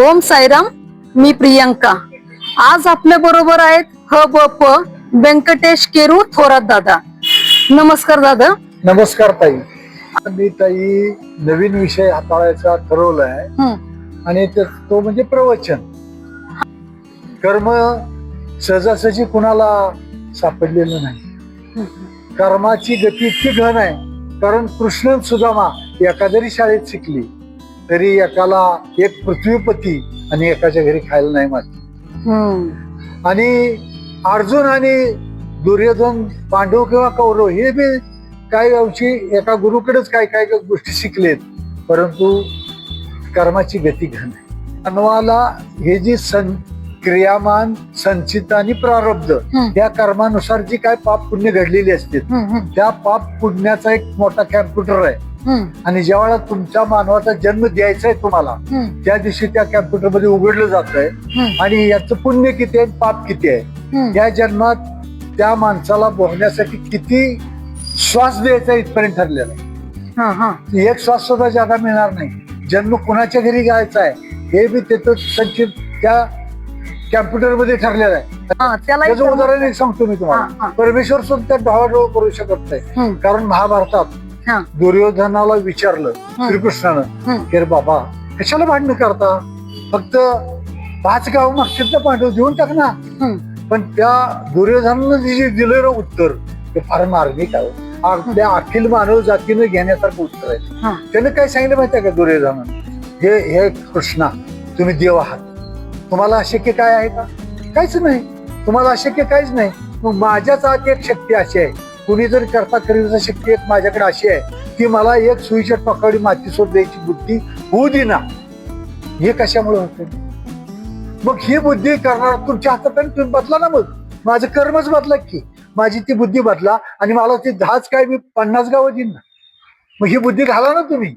ओम साईराम मी प्रियंका. आज आपल्या बरोबर आहेत ह ब प व्यंकटेश केरू थोरात दादा. नमस्कार दादा. नमस्कार ताई. मी ताई नवीन विषय हाताळायचा ठरवलाय. हं, आणि ते- तो म्हणजे प्रवचन. कर्म सहजासहजी कुणाला सापडलेलं नाही. कर्माची गती इतकी घन आहे. कारण कृष्ण सुदामा जरी शाळेत शिकली. तरी एकाला एक पृथ्वीपती आणि एकाच्या घरी खायला नाही माहिती. हं, आणि अर्जुन आणि दुर्योधन पांडव किंवा कौरव हे बी काही अंशी एका गुरुकडेच काय काय गोष्टी शिकलेत. परंतु कर्माची गती घन आहे. मानवाला हे जी सं क्रियामान संचित आणि प्रारब्ध या कर्मानुसार जी काय पाप पुण्य घडलेली असते त्या पाप पुण्याचा एक मोठा कॅम्प्युटर आहे. आणि ज्या वेळा तुमच्या मानवाचा जन्म द्यायचा आहे तुम्हाला त्या दिवशी त्या कॅम्प्युटरमध्ये उघडलं जात आहे आणि याचं पुण्य किती आहे पाप किती आहे. या जन्मात त्या माणसाला भोगण्यासाठी किती श्वास द्यायचा इथपर्यंत ठरलेला आहे. एक श्वास सुद्धा जागा मिळणार नाही. जन्म कुणाच्या घरी घ्यायचा आहे हे बी तिथं संचित त्या कॅम्प्युटरमध्ये ठरलेलं आहे. हा, त्याचं उदाहरण एक सांगतो मी तुम्हाला. परमेश्वर सुद्धा त्या करू शकत नाही. कारण महाभारतात हा, दुर्योधनाला विचारलं. श्रीकृष्णानं की रे बाबा कशाला भांडणं करता? फक्त पाच गाव मागतात ना पांडव देऊन टाक ना. पण त्या दुर्योधनानं जे दिलेलं उत्तर ते फार मार्मिक आहे. आपल्या अखिल मानव जातीनं घेण्यासारखं उत्तर आहे. हा. त्यानं काय सांगितलं माहिती आहे का दुर्योधनानं? हे हे कृष्णा तुम्ही देव आहात. तुम्हाला अशक्य काय आहे का? काहीच नाही. तुम्हाला अशक्य काहीच नाही. मग माझ्याच आत एक शक्ती अशी आहे. कुणी जर करता करीचा शक्ती एक माझ्याकडे अशी आहे की मला एक सुईच्या पकडी मातीसोर द्यायची बुद्धी होऊ दे हे कशामुळे होतं मग ही बुद्धी करणार तुमच्या हातात तुम्ही बदला ना मग. माझं कर्मच बदला की. माझी ती बुद्धी बदला आणि मला ती दहाच काय मी पन्नास गावं देईन ना. मग ही बुद्धी घाला ना तुम्ही.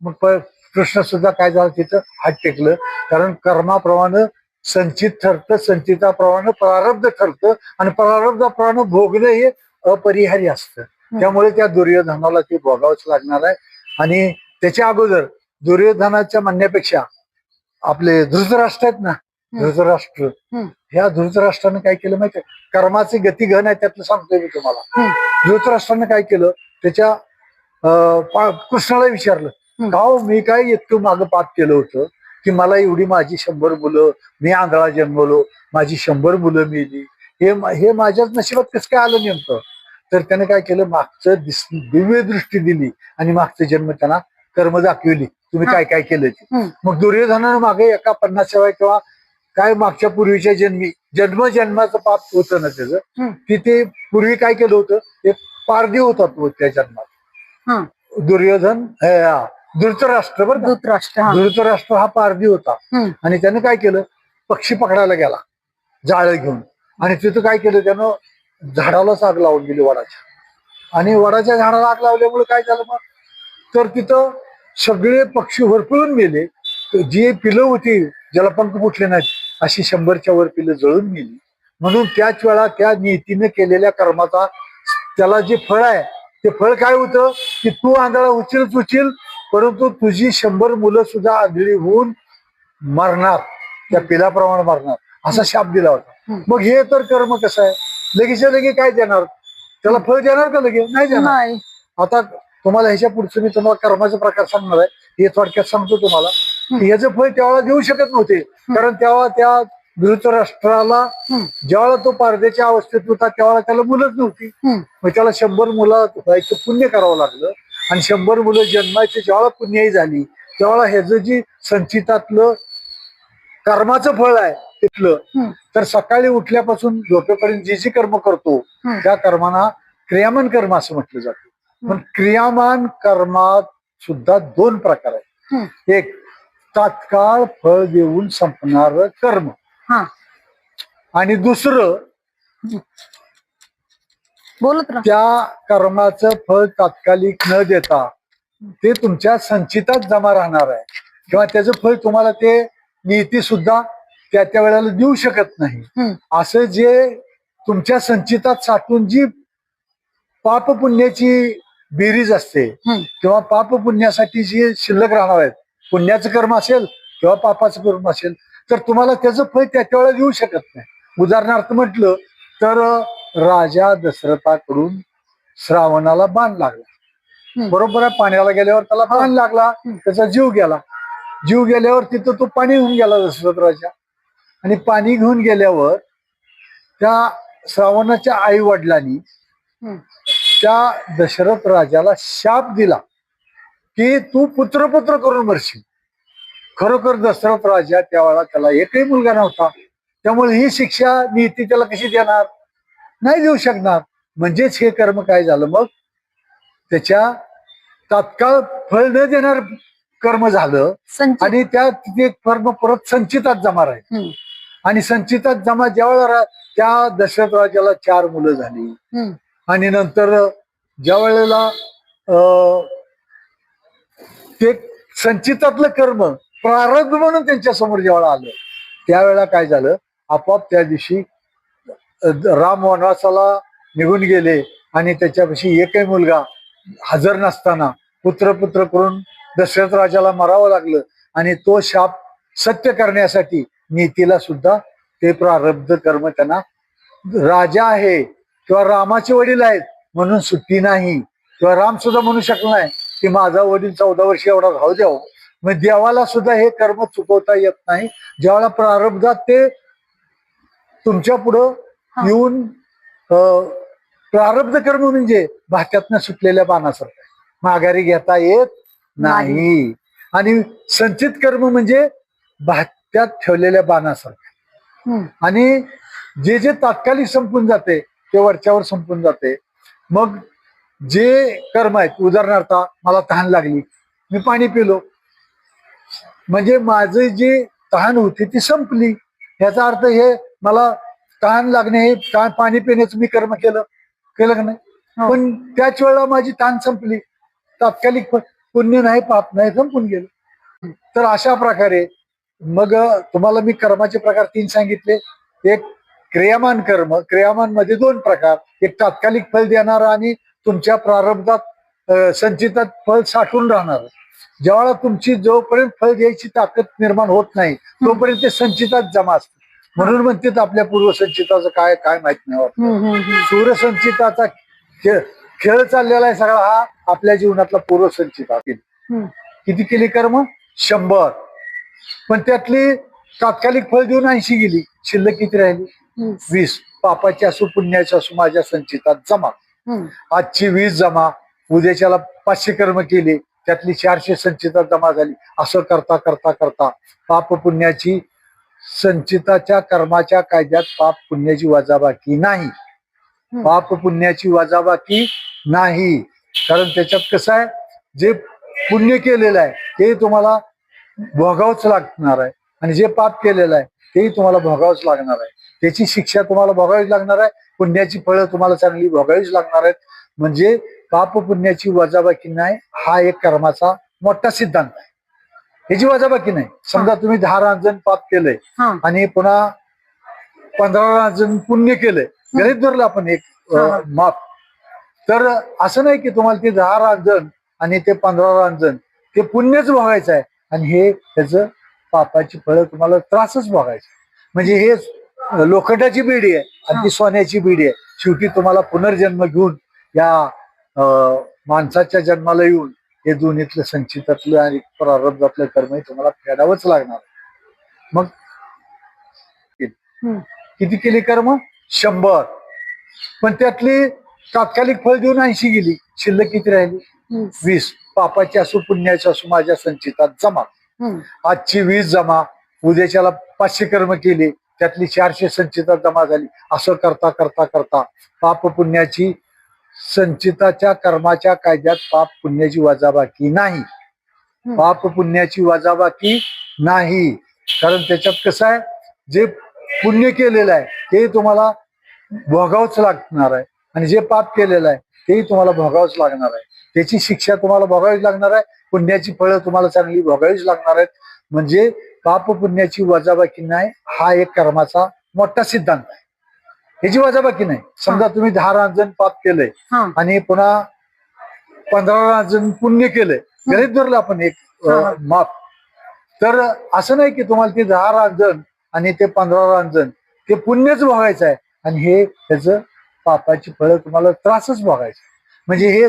मग प- कृष्ण सुद्धा काय झालं तिथं? हात टेकलं. कारण कर्माप्रमाणे संचित ठरतं संचिताप्रमाणे प्रारब्ध ठरतं आणि प्रारब्धाप्रमाणे भोगणं हे अपरिहार्य असतं. त्यामुळे त्या दुर्योधनाला ते भोगावंच लागणार आहे. आणि त्याच्या अगोदर दुर्योधनाच्या म्हणण्यापेक्षा आपले धृतराष्ट्र आहेत ना धृतराष्ट्र हं. ह्या धृतराष्ट्रानं काय केलं माहितीये कर्माची गती घन आहे त्यातलं सांगतोय मी तुम्हाला. धृतराष्ट्रानं काय केलं? त्याच्या कृष्णाला विचारलं. का हो, मी काय इतकं मागं पाप केलं होतं की मला एवढी माझी शंभर मुलं मी आंधळा जन्मलो माझी शंभर मुलं मिली. हे हे माझ्याच नशिबात कसं काय आलं नेमकं? तर त्याने काय केलं मागचं दिस दिव्य दृष्टी दिली आणि मागचं जन्म त्यांना कर्म दाखवली तुम्ही. काय काय केलं ते. मग दुर्योधनानं मागे एका पन्नास सेवा किंवा काय मागच्या पूर्वीच्या जन्मी जन्म जन्माचं पाप होतं ना त्याचं. की ते पूर्वी काय केलं होतं एक पारधी होता तो त्या जन्मात हा. दुर्योधन धृतराष्ट्र बरं? धृतराष्ट्र हा. धृतराष्ट्र हा पारधी होता आणि त्यानं काय केलं पक्षी पकडायला गेला जाळं घेऊन आणि तिथं काय केलं त्यानं झाडालाच आग लावून दिली वडाच्या. आणि वडाच्या झाडाला आग लावल्यामुळे काय झालं मग? तर तिथं सगळे पक्षी होरपळून गेले. जी पिलं होती ज्याला पंख फुटले नाहीत अशी शंभरच्या वर पिलं जळून गेली. म्हणून त्याच वेळा त्या नीतीनं केलेल्या कर्माचा त्याला जे फळ आहे ते फळ काय होतं? की तू आंधळा उचील उचील परंतु तुझी शंभर मुलं सुद्धा आंधळी होऊन मरणार. त्या पिलाप्रमाणे मरणार. असा शाप दिला होता. मग हे तर कर्म कसं आहे? लगेच लगे काय देणार? त्याला फळ देणार का लगे नाही देणार. नाही. आता तुम्हाला ह्याच्या पुढचं मी तुम्हाला कर्माचे प्रकार सांगणार आहे. हे थोडक्यात सांगतो तुम्हाला. की ह्याचं फळ त्यावेळेला देऊ शकत नव्हते. कारण तेव्हा त्या धृतराष्ट्राला हं, ज्यावेळेला तो पारदेच्या अवस्थेत होता त्यावेळेला त्याला मुलंच नव्हती. मग त्याला शंभर मुलं व्हायचं पुण्य करावं लागलं. आणि शंभर मुलं जन्माची ज्यावेळेला पुण्याही झाली त्यावेळेला ह्याचं जी संचितातलं कर्माचं फळ आहे तिथलं तर सकाळी उठल्यापासून झोपेपर्यंत जी जी कर्म करतो. त्या कर्माना क्रियामान कर्म असं म्हटलं जातं पण क्रियामान कर्मात सुद्धा दोन प्रकार आहेत. एक तात्काळ फळ देऊन संपणार कर्म हा. आणि दुसरं बोलत त्या कर्माचं फळ तात्कालिक न देता ते तुमच्या संचितात जमा राहणार आहे किंवा त्याचं फळ तुम्हाला ते नीती सुद्धा त्या त्या वेळेला देऊ शकत नाही. असं जे तुमच्या संचितात साठून जी पाप पुण्याची बेरीज असते किंवा पाप पुण्यासाठी जी शिल्लक राहणार आहेत पुण्याचं कर्म असेल किंवा पापाचं कर्म असेल तर तुम्हाला त्याचं फळ त्या त्यावेळेला देऊ शकत नाही. उदाहरणार्थ म्हटलं तर राजा दशरथाकडून श्रावणाला बाण लागला. बरोबर आहे पाण्याला गेल्यावर त्याला बाण लागला. त्याचा जीव गेला. जीव गेल्यावर तिथं तो पाणी घेऊन गेला दशरथ राजा. आणि पाणी घेऊन गेल्यावर त्या श्रावणाच्या आई वडिलांनी. त्या दशरथ राजाला शाप दिला की तू पुत्रपुत्र करून मरशील. खरोखर दशरथ राजा त्यावेळेला त्याला एकही मुलगा नव्हता. त्यामुळे ही शिक्षा नीती त्याला कशी देणार? नाही देऊ शकणार. म्हणजेच हे कर्म काय झालं मग? त्याच्या तात्काळ फळ न देणार कर्म झालं आणि त्या तिथे कर्म परत संचितात जमा राहील. हम्म. आणि संचितात जमा ज्यावेळेला त्या दशरथ राजाला चार मुलं झाली. आणि नंतर ज्या वेळेला अं, ते संचितातलं कर्म प्रारब्ध म्हणून त्यांच्यासमोर जेव्हा आलं. त्यावेळेला काय झालं? आपोआप त्या दिवशी राम वनवासाला निघून गेले आणि त्याच्यापाशी एकही मुलगा हजर नसताना पुत्र पुत्र करून दशरथ राजाला मरावं लागलं आणि तो शाप सत्य करण्यासाठी नीतीला सुद्धा ते प्रारब्ध कर्म त्यांना राजा आहे किंवा रामाचे वडील आहेत म्हणून सुट्टी नाही. किंवा राम सुद्धा म्हणू शकला नाही की माझा वडील चौदा वर्ष एवढा राहू द्यावं मग देवाला सुद्धा हे कर्म चुकवता येत नाही. ज्यावेळेला प्रारब्धात ते तुमच्या पुढं हा. येऊन प्रारब्ध कर्म म्हणजे भात्यातनं सुटलेल्या बाणासारखं. माघारी घेता येत नाही. आणि संचित कर्म म्हणजे भात्यात ठेवलेल्या बाणासारखं हम्म. आणि जे जे तात्कालिक संपून जाते ते वरच्यावर संपून जाते. मग जे कर्म आहेत उदाहरणार्थ मला तहान लागली मी पाणी पिलो. म्हणजे माझं जी तहान होती ती संपली. याचा अर्थ हे मला तहान लागणे हे पाणी पिण्याचं मी कर्म केलं केलं का नाही. हो. पण त्याच वेळेला माझी तहान संपली. तात्कालिक पुण्य नाही पाप नाही संपून गेलं. तर अशा प्रकारे मग तुम्हाला मी कर्माचे प्रकार तीन सांगितले. एक क्रियामान कर्म. क्रियामानमध्ये दोन प्रकार. एक तात्कालिक फल देणारा आणि तुमच्या प्रारब्धात संचितात फल साठून राहणार. ज्यावेळेला तुमची जोपर्यंत फल द्यायची ताकद निर्माण होत नाही तोपर्यंत ते संचितात जमा असतं. म्हणून म्हणतात आपल्या पूर्वसंचिताचं काय काय माहीत नाही वाटत. सूर्यसंचिताचा खेळ खेळ चाललेला आहे सगळा हा आपल्या जीवनातला पूर्वसंचिता. किती केली कर्म? शंभर. पण त्यातली तात्कालिक फळ देऊन ऐंशी गेली. शिल्लक किती राहिली. वीस. पापाची असो पुण्याची असो माझ्या संचितात जमा. आजची वीस जमा उद्याच्याला पाचशे कर्म केले त्यातली चारशे संचितात जमा झाली. असं करता करता करता पाप पुण्याची संचिताच्या कर्माच्या कायद्यात पाप पुण्याची वजाबाकी नाही. पाप पुण्याची वजाबाकी नाही. कारण त्याच्यात कसं आहे जे पुण्य केलेलं आहे ते तुम्हाला भोगावंच लागणार आहे. आणि जे पाप केलेलं आहे तेही तुम्हाला भोगावंच लागणार आहे. त्याची शिक्षा तुम्हाला भोगावीच लागणार आहे. पुण्याची फळं तुम्हाला चांगली भोगावीच लागणार आहेत. म्हणजे पाप पुण्याची वजाबाकी नाही हा एक कर्माचा मोठा सिद्धांत आहे. ह्याची वजाबाकी नाही. समजा तुम्ही दहा रांजण पाप केलंय. आणि पुन्हा पंधरा रांजण पुण्य केलंय. गणित धरलं आपण एक. माप. तर असं नाही की तुम्हाला ते दहा रांजण आणि ते पंधरा रांजण ते पुण्यच भोगायचं आहे. आणि हे त्याचं पापाची फळं तुम्हाला त्रासच भोगायचं म्हणजे हे लोखंडाची बेडी आहे आणि ती सोन्याची बेडी आहे. शेवटी तुम्हाला पुनर्जन्म घेऊन या माणसाच्या जन्माला येऊन हे दोन्हीतलं संचितातलं आणि प्रारब्धातलं कर्म हे तुम्हाला फेडावंच लागणार. मग. किती केली कर्म? शंभर. पण त्यातली तात्कालिक फळ देऊन ऐंशी गेली. शिल्लक किती राहिली. वीस. पापाची असो पुण्याची असो माझ्या संचितात जमा. आजची वीस जमा उद्याच्याला पाचशे कर्म केले त्यातली चारशे संचितात जमा झाली. असं करता करता करता पाप पुण्याची संचिताच्या कर्माच्या कायद्यात पाप पुण्याची वजाबाकी नाही. पाप पुण्याची वजाबाकी नाही. कारण त्याच्यात कसं आहे जे पुण्य केलेलं आहे ते तुम्हाला भोगावंच लागणार आहे. आणि जे पाप केलेलं आहे तेही तुम्हाला भोगावंच लागणार आहे. त्याची शिक्षा तुम्हाला भोगावीच लागणार आहे. पुण्याची फळं तुम्हाला चांगली भोगावीच लागणार आहेत. म्हणजे पाप पुण्याची वजाबाकी नाही हा एक कर्माचा मोठा सिद्धांत आहे. ह्याची वजाबाकी नाही. समजा तुम्ही दहा रांजण पाप केलंय. आणि पुन्हा पंधरा रांजण पुण्य केलंय. गणित धरलं आपण एक. माप. तर असं नाही की तुम्हाला ते दहा रांजण आणि ते पंधरा रांजण ते पुण्यच भोगायचं आहे. आणि हे त्याचं पापाची फळं तुम्हाला त्रासच भोगायचं म्हणजे हे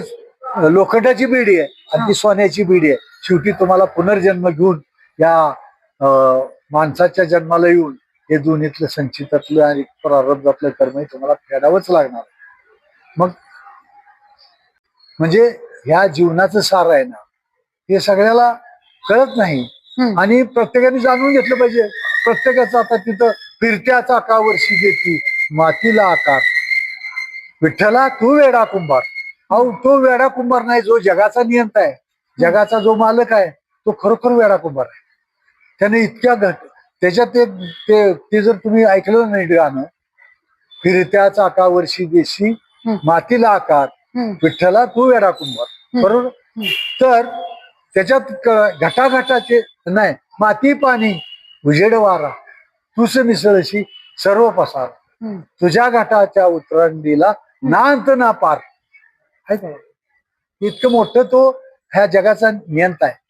लोखंडाची बेडी आहे आणि ती सोन्याची बेडी आहे. शेवटी तुम्हाला पुनर्जन्म घेऊन या माणसाच्या जन्माला येऊन हे दोन्हीतलं संचितातलं आणि प्रारब्धातलं कर्म हे तुम्हाला फेडावंच लागणार. मग म्हणजे ह्या जीवनाचं सार आहे ना हे सगळ्याला कळत नाही. आणि प्रत्येकाने जाणून घेतलं पाहिजे. प्रत्येकाचं आता तिथं फिरत्या चाकावरशी देती मातीला आकार. विठ्ठला तू वेडा कुंभार. अहो तो वेडा कुंभार नाही जो जगाचा नियंता आहे. जगाचा जो मालक आहे तो खरोखर वेडा कुंभार आहे. त्याने इतक्या घट त्याच्यात ते ते जर तुम्ही ऐकलं नाही गाणं फिरत्या चाकावरशी देशी. मातीला आकार. विठ्ठला तू वेडा कुंभार. बरोबर? तर त्याच्यात घटाघटाचे नाही माती पाणी उजेड वारा तुस मिसळशी सर्व पसार. तुझ्या घाटाच्या उतरंडीला नांत ना पार. आहे का? इतकं मोठं तो ह्या जगाचा नियंता आहे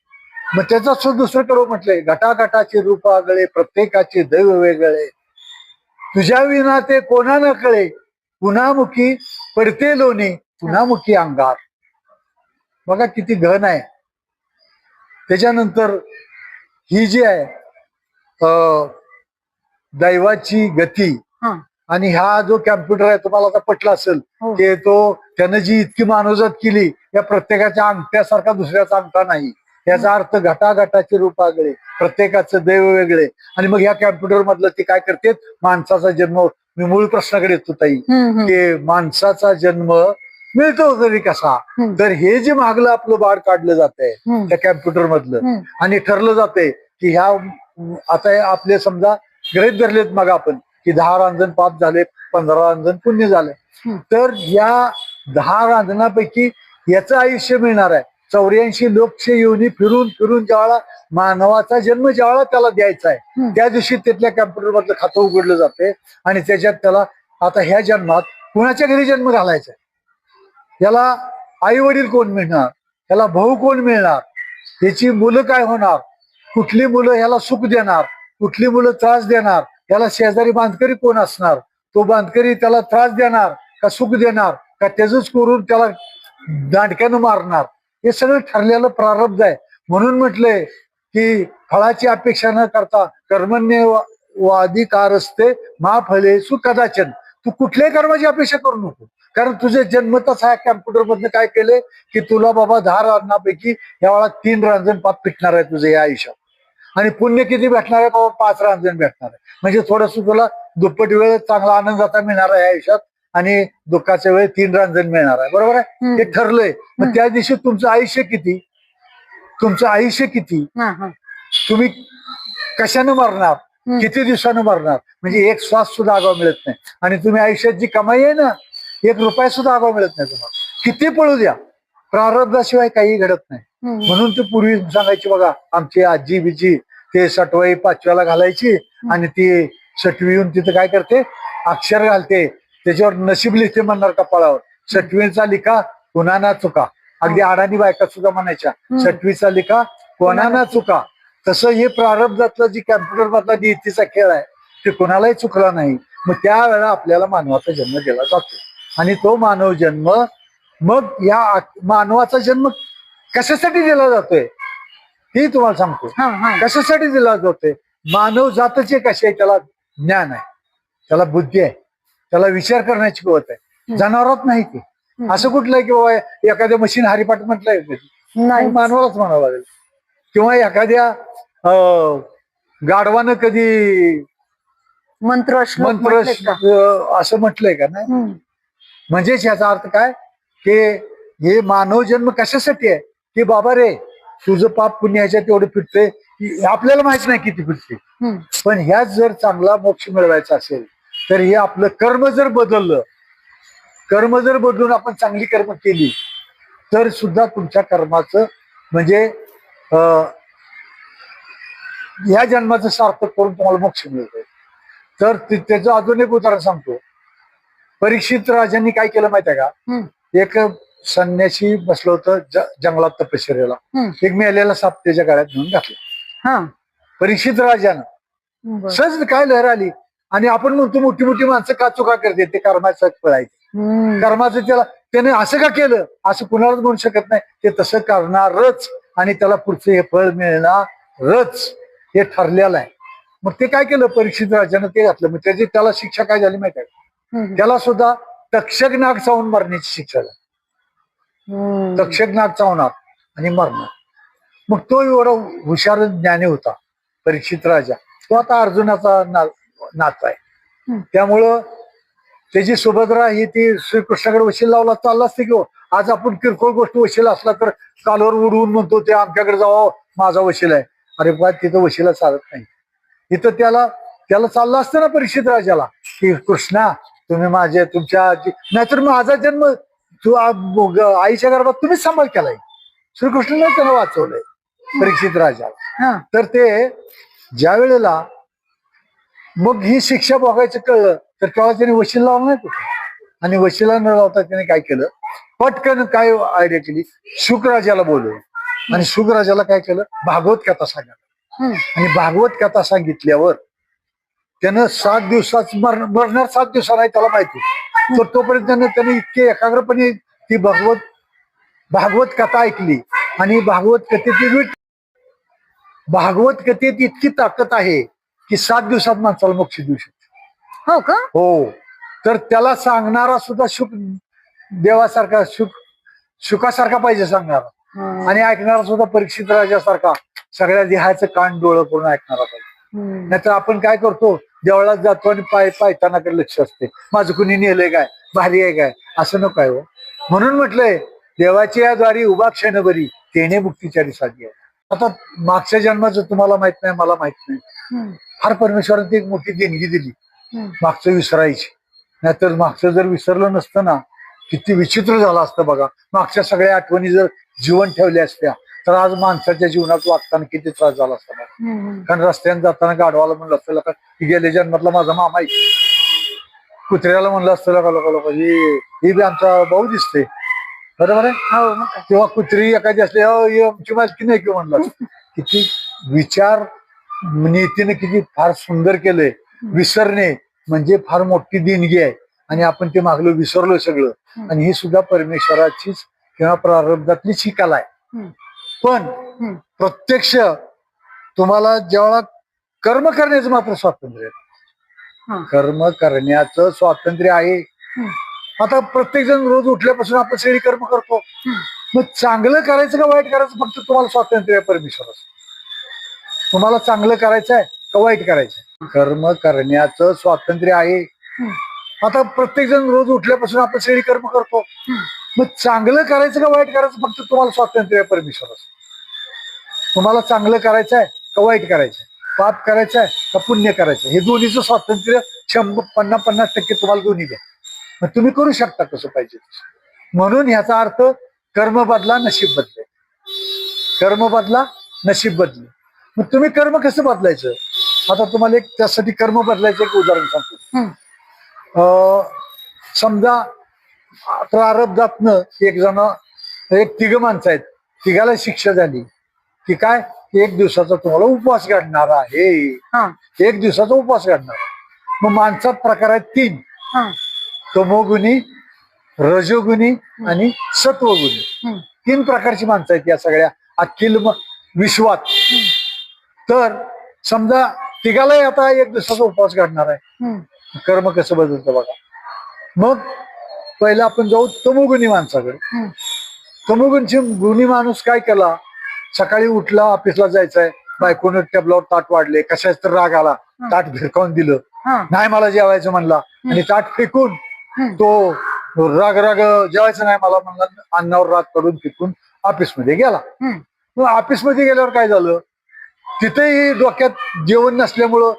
मग त्याचा सुद्धा दुसरीकडे म्हटलंय घटाघटाचे रूप आगळे प्रत्येकाचे दैव वेगळे तुझ्या विना ते कोणा न कळे पुन्हामुखी पडते लोणी पुन्हामुखी अंगार बघा किती घन आहे त्याच्यानंतर ही जी आहे अं, दैवाची गती हा. आणि हा जो कॅम्प्युटर आहे तुम्हाला आता पटला असेल हो. की तो त्यानं जी इतकी मानवजात केली या प्रत्येकाच्या अंगठ्यासारखा दुसऱ्याचा अंगठा नाही याचा अर्थ घटाघटाचे रूप आगळे प्रत्येकाचं दैव वेगळे आणि मग ह्या कॅम्प्युटर मधलं ते काय करते माणसाचा जन्म मी मूळ प्रश्नाकडे येतो ताई. की माणसाचा जन्म मिळतो तरी कसा. तर हे जे मागलं आपलं बाळ काढलं जात आहे. त्या कॅम्प्युटर मधलं. आणि ठरलं जाते की ह्या आता आपले समजा गृहित धरलेत मग आपण की दहा रांजण पाप झाले पंधरा रांजण पुण्य झाले. तर या दहा रांजणापैकी याचं आयुष्य मिळणार आहे. चौऱ्याऐंशी लोकशे येऊनी फिरून फिरून ज्यावेळा मानवाचा जन्म ज्यावेळा त्याला द्यायचा आहे. त्या दिवशी तिथल्या कॅम्प्युटर मधलं खातं उघडलं जाते आणि त्याच्यात त्याला आता ह्या जन्मात कुणाच्या घरी जन्म घालायचा आहे? याला आई वडील कोण मिळणार? याला भाऊ कोण मिळणार? याची मुलं काय होणार? कुठली मुलं ह्याला सुख देणार? कुठली मुलं त्रास देणार? याला शेजारी बांधकरी कोण असणार? तो बांधकरी त्याला त्रास देणार का सुख देणार? का त्याच करून त्याला दांडक्यानं मारणार. हे सगळं ठरलेलं प्रारब्ध आहे. म्हणून म्हटलंय की फळाची अपेक्षा न करता कर्मण्य वाधिकार असते महाफले सुकदाचन तू कुठल्याही कर्माची अपेक्षा करू नको. कारण तुझे जन्मतच ह्या कॅम्प्युटर मधनं काय केले की तुला बाबा दहा रांजणापैकी या वेळा तीन रांजण पाप पिटणार आहे तुझे या आयुष्यात. आणि पुण्य किती भेटणार आहे? बाबा पाच रांजण भेटणार आहे. म्हणजे थोडस तुला दुप्पट वेळ चांगला आनंदाचा मिळणार आहे या आयुष्यात. आणि दुःखाच्या वेळ तीन रांजण मिळणार आहे. बरोबर आहे. हे ठरलंय. मग. त्या दिवशी तुमचं आयुष्य किती? तुमचं आयुष्य किती. तुम्ही कशानं मरणार. किती दिवसानं मरणार? म्हणजे एक श्वास सुद्धा आगाव मिळत नाही. आणि तुम्ही आयुष्यात जी कमाई आहे ना एक रुपया सुद्धा आगाव मिळत नाही तुम्हाला. किती पळू द्या. प्रारब्धाशिवाय काही घडत नाही. म्हणून ते पूर्वी सांगायची बघा आमची आजी बिजी ते सटवाई पाचव्याला घालायची आणि ती सटवी येऊन तिथं काय करते? अक्षर घालते. त्याच्यावर नशीब लिहिते म्हणणार कपाळावर सटवीचा लिखा कुणा ना चुका. अगदी अडाणी बायका सुद्धा म्हणायच्या. सटवीचा लिखा कोणा ना चुका. तसं हे प्रारब्धातलं जी कॅम्प्युटर मधला नीतीचा खेळ आहे ते कोणालाही चुकला नाही. मग त्यावेळेला आपल्याला मानवाचा जन्म दिला जातो. आणि तो मानव जन्म मग या मानवाचा जन्म कशासाठी दिला जातोय? हे तुम्हाला सांगतो. हा, हा. कशासाठी दिला जातोय? मानव जातचे कसे आहे त्याला ज्ञान आहे. त्याला बुद्धी आहे. त्याला विचार करण्याची कुवत आहे. जनावरात नाही ते. असं कुठलं आहे की बाबा एखाद्या मशीन हरिपाठ म्हटलंय. नाही. मानवालाच म्हणावं लागेल. किंवा एखाद्या गाढवानं कधी मंत्र मंत्र असं म्हटलंय का नाही. म्हणजेच याचा अर्थ काय? की हे मानव जन्म कशासाठी आहे? की बाबा रे तुझं पाप पुण्य ह्याच्यात एवढं फिरते आपल्याला माहीत नाही किती फिरते. पण ह्यात जर चांगला मोक्ष मिळवायचा असेल तर हे आपलं कर्म जर बदललं कर्म जर बदलून आपण चांगली कर्म केली तर सुद्धा तुमच्या कर्माचं म्हणजे ह्या जन्माचं सार्थक करून तुम्हाला मोक्ष मिळतोय. तर त्याचं अजून एक उदाहरण सांगतो. परीक्षित राजांनी काय केलं माहिती आहे का. एक संन्याशी बसलं होतं जंगलात तपश्चर्याला. एक मेलेला साप त्याच्या गळ्यात घेऊन घातला. हा. परीक्षित राजानं. सहज काय लहर आली? आणि आपण म्हणतो मोठी मोठी माणसं का चुका करते? ते कर्माचं हम्म. कर्माचं त्याला त्याने असं का केलं? असं कुणालाच म्हणू शकत नाही. ते तसं करणारच आणि त्याला पुढचं हे फळ मिळणारच. हे ठरलेलं आहे. मग ते काय केलं? परीक्षित राजानं ते घातलं. मग त्याची त्याला शिक्षा काय झाली माहिती आहे. त्याला सुद्धा तक्षक नाग चावून मारण्याची शिक्षा झाली. तक्षक नाग चावणार आणि मरणार मग तो एवढा हुशार ज्ञानी होता परीक्षित राजा. तो आता अर्जुनाचा ना नाचा आहे. त्यामुळं त्याची सुभद्रा ही ती श्रीकृष्णाकडे वशील लावला चालला असते की हो. आज आपण किरकोळ गोष्ट वशील असला तर कालवर उडवून म्हणतो ते आमच्याकडे जावं माझा वशील आहे अरे बा तिथं वशिला चालत नाही इथं त्याला त्याला चाललं असतं ना परीक्षित राजाला की कृष्णा तुम्ही माझे तुमच्या नाहीतर माझा जन्म तू आईच्या गर्भात तुम्हीच सांभाळ केलाय श्रीकृष्णाने त्याला वाचवलंय परीक्षित राजाला. तर ते ज्या वेळेला मग ही शिक्षा बघायचं कळलं तर तेव्हा त्याने वशील लावलं नाही कुठे. आणि वशिला न लावता त्याने काय केलं? पटकन काय आयडिया केली? शुकराजाला बोलवलं. आणि शुकराजाला काय केलं? भागवत कथा हम्म. आणि भागवत कथा सांगितल्यावर त्यानं सात दिवसात मर मरणार सात दिवसा नाही त्याला माहिती. तर तोपर्यंत त्यानं त्याने इतके एकाग्रपणे ती भागवत भागवत कथा ऐकली. आणि भागवत कथेची भागवत कथेत इतकी ताकद आहे. की सात दिवसात माणसाला मोक्ष देऊ शकते. हो का? हो. तर त्याला सांगणारा सुद्धा शुक देवासारखा शुक शुकासारखा पाहिजे सांगणारा. आणि ऐकणारा सुद्धा परीक्षित राजासारखा सगळ्या देहाचं कान डोळं करून ऐकणारा पाहिजे. नाहीतर आपण काय करतो देवळात जातो आणि पाय पायतानाकडे लक्ष असते. माझं कुणी नेलंय काय? भारी आहे काय? असं नको आहे हो. म्हणून म्हटलंय देवाची या द्वारी उभा क्षण बरी तेने मुक्तीचारी साधी आहे आता मागच्या जन्माचं तुम्हाला माहीत नाही मला माहीत नाही. फार परमेश्वराने एक मोठी देणगी दिली. मागचं विसरायची नाहीतर मागचं जर विसरलं नसतं ना किती विचित्र झालं असतं बघा मागच्या सगळ्या आठवणी जर जीवन ठेवल्या असत्या तर आज माणसाच्या जीवनात वागताना किती त्रास झाला असता. कारण रस्त्याने जाताना गाडवाला म्हणलं असतं का गेल्या जन्मातला माझा मामा आहे कुत्र्याला म्हणलं असतं का लोक लोक ही ही बी आमचा भाऊ दिसते बरोबर आहे हो. किंवा कुत्री एखादी असली "अहो, ही आमची मालकी नाही किंवा म्हणलं. किती विचार नीतीने किती फार सुंदर केलंय विसरणे म्हणजे फार मोठी देणगी आहे आणि आपण ते मागलो विसरलो सगळं. आणि ही सुद्धा परमेश्वराचीच किंवा प्रारब्धातलीच ही कला आहे. पण. प्रत्यक्ष तुम्हाला जेव्हा कर्म करण्याचं मात्र स्वातंत्र्य. आहे कर्म करण्याचं स्वातंत्र्य आहे. आता प्रत्येक जण रोज उठल्यापासून आपण सगळी कर्म करतो. मग चांगलं करायचं का वाईट करायचं फक्त तुम्हाला स्वातंत्र्य आहे परमेश्वर तुम्हाला चांगलं करायचं आहे का वाईट करायचं आहे कर्म करण्याचं स्वातंत्र्य आहे. आता प्रत्येक जण रोज उठल्यापासून आपण सगळी कर्म करतो. मग चांगलं करायचं का वाईट करायचं? फक्त तुम्हाला स्वातंत्र्य आहे परमेश्वर तुम्हाला चांगलं करायचं आहे का वाईट करायचं आहे पाप करायचं आहे का पुण्य करायचं आहे? हे दोन्हीचं स्वातंत्र्य शंभर पन्नास पन्नास टक्के तुम्हाला दोन्ही द्या. मग तुम्ही करू शकता कसं पाहिजे. म्हणून ह्याचा अर्थ कर्म बदला नशीब बदले. कर्म बदला नशीब बदले. मग तुम्ही कर्म कसं बदलायचं? आता तुम्हाला एक त्यासाठी कर्म बदलायचं एक उदाहरण सांगतो. समजा प्रारब्धातनं एक जण एक तिघ माणसं आहेत. तिघाला शिक्षा झाली. की काय? एक दिवसाचा तुम्हाला उपवास काढणार आहे. हा. एक दिवसाचा उपवास काढणार मग माणसात प्रकार आहेत तीन. हा. तमोगुणी रजोगुणी आणि सत्वगुणी. तीन प्रकारची माणसं आहेत या सगळ्या. अखिल विश्वात. तर समजा तिघालाही आता एक दिवसाचा उपवास काढणार आहे. कर्म कसं बदलतं बघा. मग पहिलं आपण जाऊ तमोगुणी माणसाकडे. तमोगुणची गुणी माणूस काय केला? सकाळी उठला ऑफिसला जायचंय. बायकोनं टेबलावर ताट वाढले. कशाच तर राग आला. ताट भिरकावून दिलं. नाही मला जेवायचं म्हणला. आणि ताट फेकून. तो राग राग जेवायचं नाही मला म्हणला. अन्नावर राग करून फेकून ऑफिसमध्ये गेला. ऑफिसमध्ये गेल्यावर काय झालं? तिथेही डोक्यात जेवण नसल्यामुळं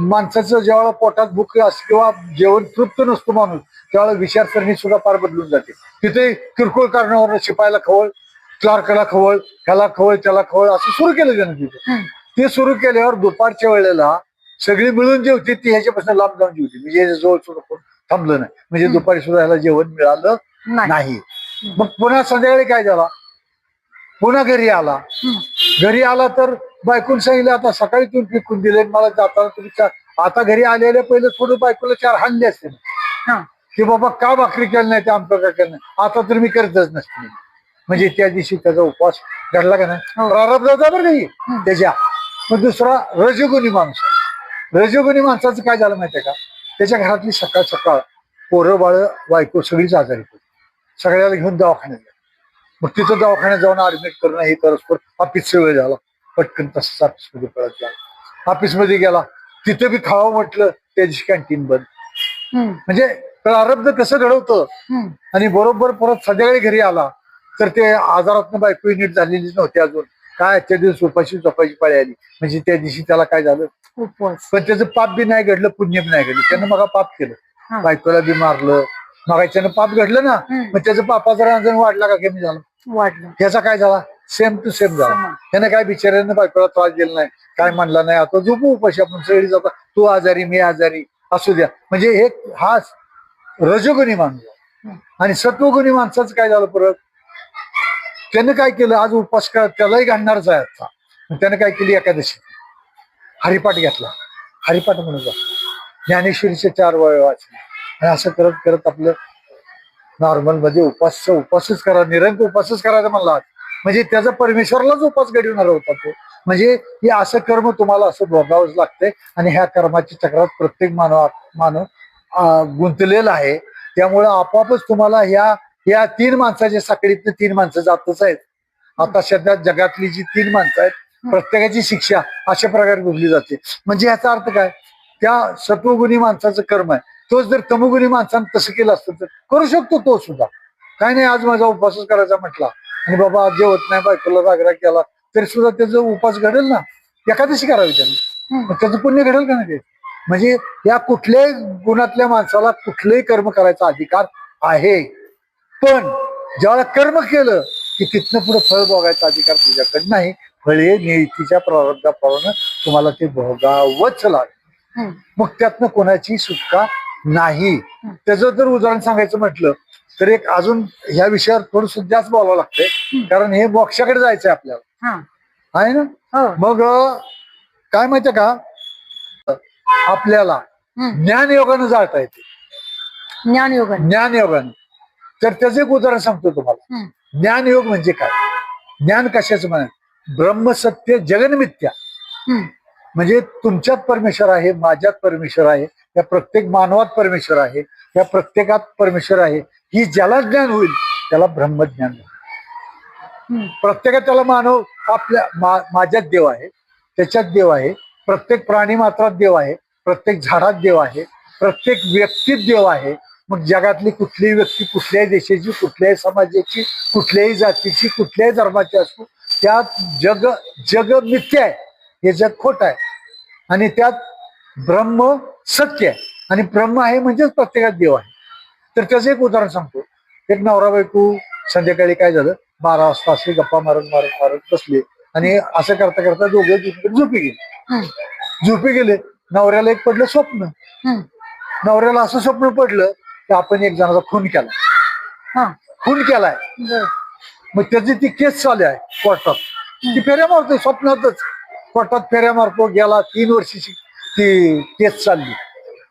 माणसाचं जेव्हा पोटात भूक असते किंवा जेवण तृप्त नसतो माणूस त्यावेळेला विचारसरणी सुद्धा फार बदलून जाते. तिथे किरकोळ कारणावर शिपायला खवळ क्लार्कला खवळ ह्याला खवळ त्याला खवळ असं सुरू केलं त्यानं तिथे. ते सुरू केल्यावर दुपारच्या वेळेला सगळी मिळून जेवते ती ह्याच्यापासून लांब जाऊन जेवते म्हणजे जवळ सुद्धा कोण थांबलं नाही. म्हणजे. दुपारी सुद्धा ह्याला जेवण मिळालं नाही. मग पुन्हा संध्याकाळी काय झाला? पुन्हा घरी आला. घरी आला तर बायकून सांगितलं आता सकाळी तुम्ही पिकून दिले मला जाताना तुम्ही चार आता घरी आलेले पहिले थोडं बायकोला चार हाणले असते. हा. की बाबा का भाकरी केलं नाही ते आमचं काय केलं नाही आता तर मी करतच नसते. म्हणजे त्या दिवशी त्याचा उपवास घडला का नाही? हो. प्रारब्ध बरं हम्म. त्याच्या. मग दुसरा रजगुणी माणूस. रजगुणी माणसाचं काय झालं माहितीये का? त्याच्या घरातली सकाळ सकाळ पोरं बाळ बायको सगळीच आजारी सगळ्याला घेऊन दवाखान्यात मग तिथं दवाखान्यात जाऊन ऍडमिट करणं हे परस्पर ऑफिसचा वेळ झाला. पटकन तसंच ऑफिसमध्ये पळत गेला ऑफिसमध्ये गेला तिथं बी खावं म्हटलं त्या दिवशी कॅन्टीन बंद म्हणजे प्रारब्ध कसं घडवतं? आणि बरोबर परत संध्याकाळी घरी आला तर ते आजारातनं बायको नीट झालेलीच नव्हती अजून. काय आजच्या दिवस उपाशी झोपायची पाळी आली. म्हणजे त्या दिवशी त्याला काय झालं? पण त्याचं पाप बी नाही घडलं पुण्य बी नाही घडलं. त्यानं मग पाप केलं. बायकोला बी मारलं. मग त्यानं पाप घडलं ना. मग त्याचं पापाचा रांजण वाढला का कमी झाला. वाढलं. त्याचा काय झाला? सेम टू सेम झाला. त्याने काय बिचाऱ्यानं बायकोला त्रास दिला नाही. काय म्हणला नाही. आता झोपू उपाशी आपण. सगळी जाता तू आजारी मी आजारी. असू द्या. म्हणजे हे हा रजोगुणी माणूस. आणि सत्वगुणी माणसाचं काय झालं परत? त्यानं काय केलं? आज उपास करा. त्यालाही घालणारच आहे आता. त्यानं काय केली? एकादशी. हरिपाठ घेतला. हरिपाठ म्हणून ज्ञानेश्वरीचे चार वय वाचले. आणि असं करत करत आपलं नॉर्मलमध्ये म्हणजे उपास उपासच करा निरंक उपासच करायचा म्हणला. म्हणजे त्याचा परमेश्वरालाच उपास घडवणार होता तो. म्हणजे हे असं कर्म तुम्हाला असं भोगावंच लागतंय आणि ह्या कर्माच्या चक्रात प्रत्येक मानव मानव गुंतलेला आहे. त्यामुळं आपापच तुम्हाला ह्या या तीन माणसाच्या साखळीतनं तीन माणसं जातच आहेत. आता सध्या जगातली जी तीन माणसं आहेत प्रत्येकाची शिक्षा अशा प्रकारे बुजली जाते. म्हणजे याचा अर्थ काय? त्या सत्वगुणी माणसाचं कर्म आहे. तोच जर तमोगुणी माणसानं तसं केलं असतं तर करू शकतो तो सुद्धा. काय नाही आज माझा उपवासच करायचा म्हटला. आणि बाबा आज जेवत नाही बायकोला जागरा केला तरी सुद्धा त्याचा उपास घडेल ना? एकादशी करावी त्याने. त्याचं पुण्य घडेल का नाही म्हणजे या कुठल्याही गुणातल्या माणसाला कुठलंही कर्म करायचा अधिकार आहे. पण ज्यावेळेला कर्म केलं की तिथनं पुढे फळ भोगायचा अधिकार तुझ्याकडे नाही. फळे नियतीच्या प्रारब्धाप्रमाणे तुम्हाला ते भोगावंच लागेल. मग त्यातनं कोणाची सुटका नाही. त्याचं जर उदाहरण सांगायचं म्हटलं तर एक अजून ह्या विषयावर थोडस जास्त बोलावं लागतंय. कारण हे मोक्षाकडे जायचंय आपल्याला. हा. आहे ना? हो. मग काय माहितीये का? आपल्याला हम्म, ज्ञानयोगानं जाळता येते. ज्ञानयोगाने. ज्ञानयोगानं. तर त्याचं एक उदाहरण सांगतो तुम्हाला. हम्म, ज्ञानयोग म्हणजे काय? ज्ञान कशाचं म्हणा ब्रह्मसत्य जगनमित्या. म्हणजे तुमच्यात परमेश्वर आहे माझ्यात परमेश्वर आहे. या प्रत्येक मानवात परमेश्वर आहे या प्रत्येकात परमेश्वर आहे ही ज्याला ज्ञान होईल त्याला ब्रह्मज्ञान होईल. प्रत्येकात त्याला मानव आपल्या मा- माझ्यात देव आहे त्याच्यात देव आहे प्रत्येक प्राणी मात्रात देव आहे प्रत्येक झाडात देव आहे प्रत्येक व्यक्तीत देव आहे. मग जगातली कुठलीही व्यक्ती कुठल्याही देशाची कुठल्याही समाजाची कुठल्याही जातीची कुठल्याही धर्माची असो त्यात जग जग मिथ्य आहे हे जग खोट आहे. आणि त्यात ब्रह्म सत्य आहे. आणि ब्रह्म आहे म्हणजेच प्रत्येकात देव आहे. तर त्याचं एक उदाहरण सांगतो. एक नवरा बायको संध्याकाळी काय झालं? बारा वाजता असे गप्पा मारत मारत मारत बसले. आणि असं करता करता दोघे झोपी गेले. झोपी गेले. नवऱ्याला एक पडलं स्वप्न. नवऱ्याला असं स्वप्न पडलं की आपण एक जणाचा खून केला. हा. खून केलाय. मग त्याची ती केस चालू आहे कोर्टात. ती फेऱ्या मारतो स्वप्नातच. कोर्टात फेऱ्या मारतो गेला तीन वर्षाची ती केस चालली.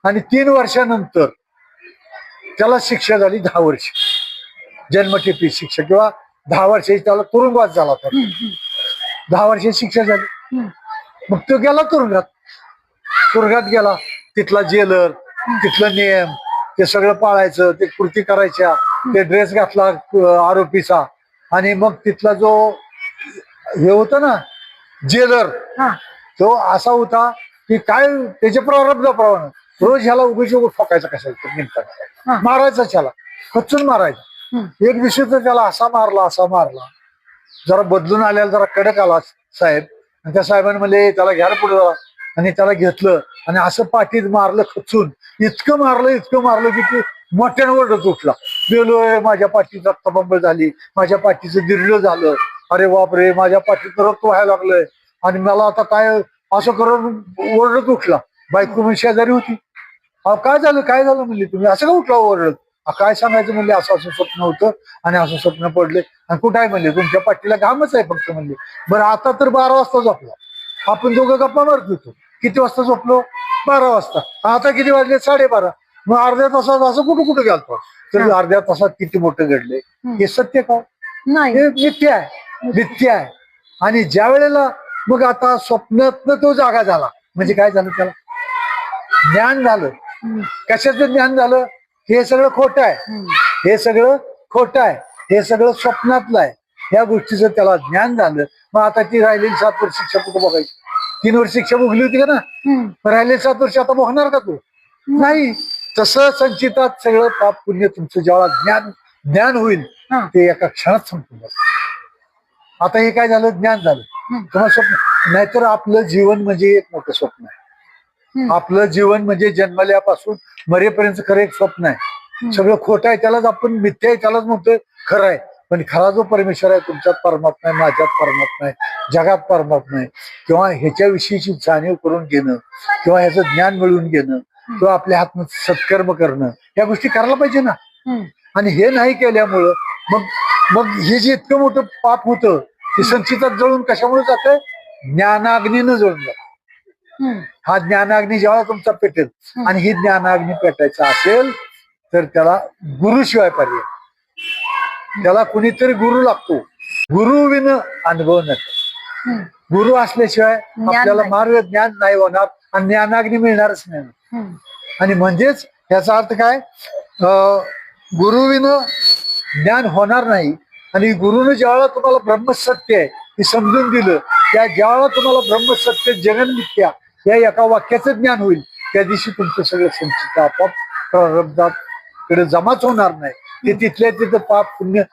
आणि तीन वर्षानंतर त्याला शिक्षा झाली दहा वर्ष. जन्मठेपी शिक्षा किंवा दहा वर्षाची त्याला तुरुंगवास झाला हम्म, दहा वर्षाची शिक्षा झाली. मग तो गेला तुरुंगात. तुरुंगात गेला. तिथला जेलर तिथलं नियम ते सगळं पाळायचं ते कृती करायच्या ते ड्रेस घातला आरोपीचा. आणि मग तिथला जो हे होतं ना जेलर तो असा होता की काय त्याच्या प्रारब्धाप्रमाणे रोज ह्याला उगीच उगीच ठोकायचा कशाला. निमताना मारायचा त्याला खचून मारायचा. एक दिवशी तर त्याला असा मारला असा मारला. जरा बदलून आल्याला जरा कडक आला साहेब. आणि त्या साहेबांनी म्हणले त्याला घ्यायला पुढे आणि त्याला घेतलं. आणि असं पाठीत मारलं खचून इतकं मारलं इतकं मारलं की ते मोठ्यानं ओरडत उठला. गेलोय माझ्या पाठीत रक्तबंबळ झाली. माझ्या पाठीचं दिरलं झालं. अरे बापरे माझ्या पाठीत रक्त व्हायला लागलंय. आणि मला आता काय असं करून ओरडत उठला. बायको म्हणून शेजारी होती. अहो काय झालं? काय झालं? म्हणली तुम्ही असं का उठला ओरडत? काय सांगायचं? म्हणले असं असं स्वप्न होतं आणि असं स्वप्न पडले. आणि कुठं आहे? म्हणले तुमच्या पाठीला घामच आहे फक्त. म्हणले बरं आता तर बारा वाजता झोपला. आपण दोघं गप्पा मारत होतो. किती वाजता झोपलो? बारा वाजता. आता किती वाजले? साडेबारा. मग अर्ध्या तासात असं कुठं कुठं गेलतो? तर. अर्ध्या तासात किती मोठं घडले हे सत्य का? नाही. हे मिथ्य आहे. मिथ्य आहे. आणि ज्या वेळेला मग आता स्वप्नातनं तो जागा झाला. म्हणजे काय झालं त्याला? ज्ञान झालं. कशाचं ज्ञान झालं? हे सगळं खोटं आहे. हे सगळं खोटं आहे. हे सगळं स्वप्नातलं आहे. या गोष्टीचं त्याला ज्ञान झालं. मग आता ती राहिलेली सात वर्ष शिक्षा कुठं बघायची? तीन वर्ष शिक्षा भोगली होती का ना? राहिलेली सात वर्ष आता बघणार का तू? नाही. तसं संचितात सगळं पाप पुण्य तुमचं जेव्हा ज्ञान ज्ञान होईल. ते एका क्षणात संपून जातं. आता हे काय झालं ज्ञान झालं. तुम्हाला स्वप्न नाहीतर आपलं जीवन म्हणजे एक मोठं स्वप्न आहे. आपलं जीवन म्हणजे जन्मल्यापासून मरेपर्यंत खरं एक स्वप्न आहे. सगळं खोटं आहे त्यालाच आपण मिथ्या आहे त्यालाच म्हणतोय खरं आहे पण खरा जो परमेश्वर आहे तुमच्यात परमात्मा आहे माझ्यात परमात्मा आहे जगात परमात्मा आहे किंवा ह्याच्याविषयीची जाणीव करून घेणं किंवा ह्याचं ज्ञान मिळवून घेणं किंवा आपल्या हातनं सत्कर्म करणं या गोष्टी करायला पाहिजे ना. आणि हे नाही केल्यामुळं मग मग हे जे इतकं मोठं पाप होतं ते संचितात जळून कशामुळे जातंय ज्ञानाग्नीनं जळून जात. हा ज्ञानाग्नी जेव्हा तुमचा पेटेल आणि ही ज्ञानाग्नी पेटायचा असेल तर त्याला गुरुशिवाय पर्याय त्याला कुणीतरी गुरु लागतो गुरु विन अनुभव नसतो. गुरु असल्याशिवाय आपल्याला. मार्ग ज्ञान नाही होणार आणि ज्ञानाग्नी मिळणारच नाही. आणि म्हणजेच याचा अर्थ काय अं, गुरुविन ज्ञान होणार नाही आणि गुरुनं ज्यावेळेला तुम्हाला ब्रह्मसत्य आहे हे समजून दिलं त्या ज्यावेळेला तुम्हाला ब्रह्मसत्य जगनमित्या या एका वाक्याचं ज्ञान होईल त्या दिवशी तुमचं सगळं संचित आपोआप प्रारब्धात कडे जमाच होणार नाही. ते तिथल्या तिथं पाप पुण्य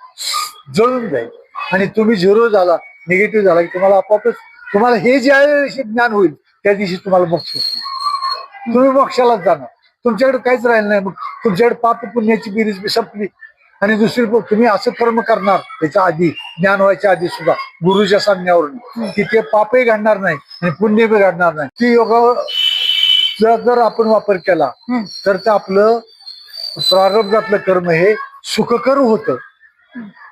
जळून जाईल. आणि तुम्ही झिरो झाला निगेटिव्ह झाला की तुम्हाला आपोआपच तुम्हाला हे ज्या दिवशी ज्ञान होईल त्या दिवशी तुम्हाला मोक्ष होईल. तुम्ही मोक्षालाच जाणार. तुमच्याकडे काहीच राहिलं नाही. मग तुमच्याकडे पाप पुण्याची बिरीज संपली. आणि दुसरी तुम्ही असं कर्म करणार त्याच्या आधी ज्ञान व्हायच्या आधी सुद्धा गुरुच्या सांगण्यावरून की ते पापही घडणार नाही आणि पुण्य बी घडणार नाही. ती योग जर आपण वापर केला. तर ते आपलं प्रारब्धातलं कर्म हे सुखकर होतं.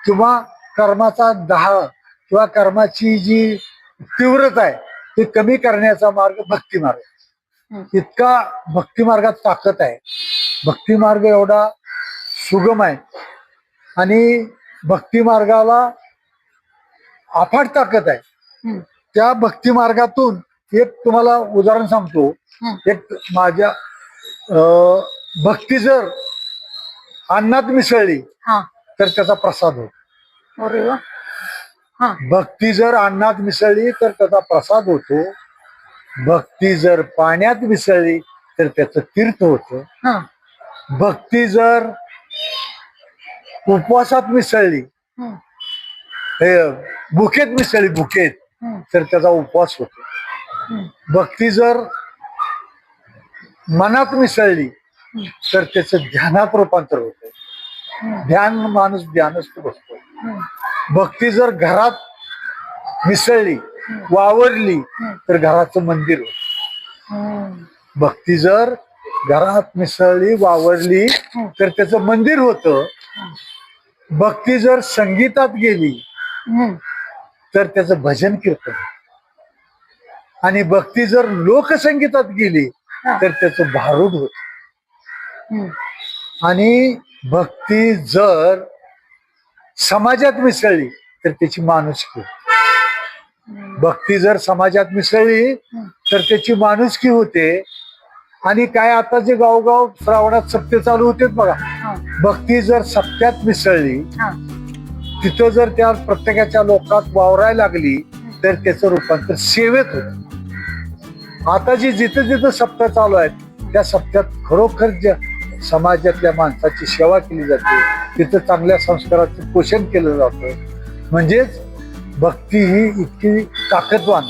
किंवा कर्माचा दहा किंवा कर्माची जी तीव्रता आहे ती कमी करण्याचा मार्ग भक्ती मार्ग. हम्म. इतका भक्ती मार्गात ताकद आहे. भक्ती मार्ग एवढा सुगम आहे आणि भक्ती मार्गाला अफाट ताकद आहे. त्या भक्ती मार्गातून एक तुम्हाला उदाहरण सांगतो. एक माझ्या भक्ती जर अन्नात मिसळली तर त्याचा प्रसाद होतो. हा. भक्ती जर अन्नात मिसळली तर त्याचा प्रसाद होतो. भक्ती जर पाण्यात मिसळली तर त्याचं तीर्थ होतं. भक्ती जर उपवासात मिसळली. हे भुकेत मिसळली भुकेत. तर त्याचा उपवास होतो. भक्ती जर मनात मिसळली तर त्याचं ध्यानात रूपांतर होतं. ध्यान माणूस ध्यानस्थ बसतो. भक्ती जर घरात मिसळली वावरली तर घराचं मंदिर होत. भक्ती जर घरात मिसळली वावरली तर त्याचं मंदिर होतं भक्ती जर संगीतात गेली. तर त्याचं भजन कीर्तन आणि भक्ती जर लोकसंगीतात गेली. तर त्याचं भारूड होत. आणि भक्ती जर समाजात मिसळली तर त्याची माणुसकी. भक्ती जर समाजात मिसळली तर त्याची माणुसकी होते आणि काय आता जे गावगाव श्रावणात सप्ते चालू होते बघा. भक्ती जर सप्त्यात मिसळली. तिथं जर त्या प्रत्येकाच्या लोकात वावरायला लागली तर त्याचं रूपांतर सेवेत होत आता जी जिथं जिथं सप्ताह चालू आहेत त्या सप्त्यात खरोखर ज्या समाजातल्या माणसाची सेवा केली जाते तिथं चांगल्या संस्काराचं पोषण केलं जातं म्हणजेच भक्ती ही इतकी ताकदवान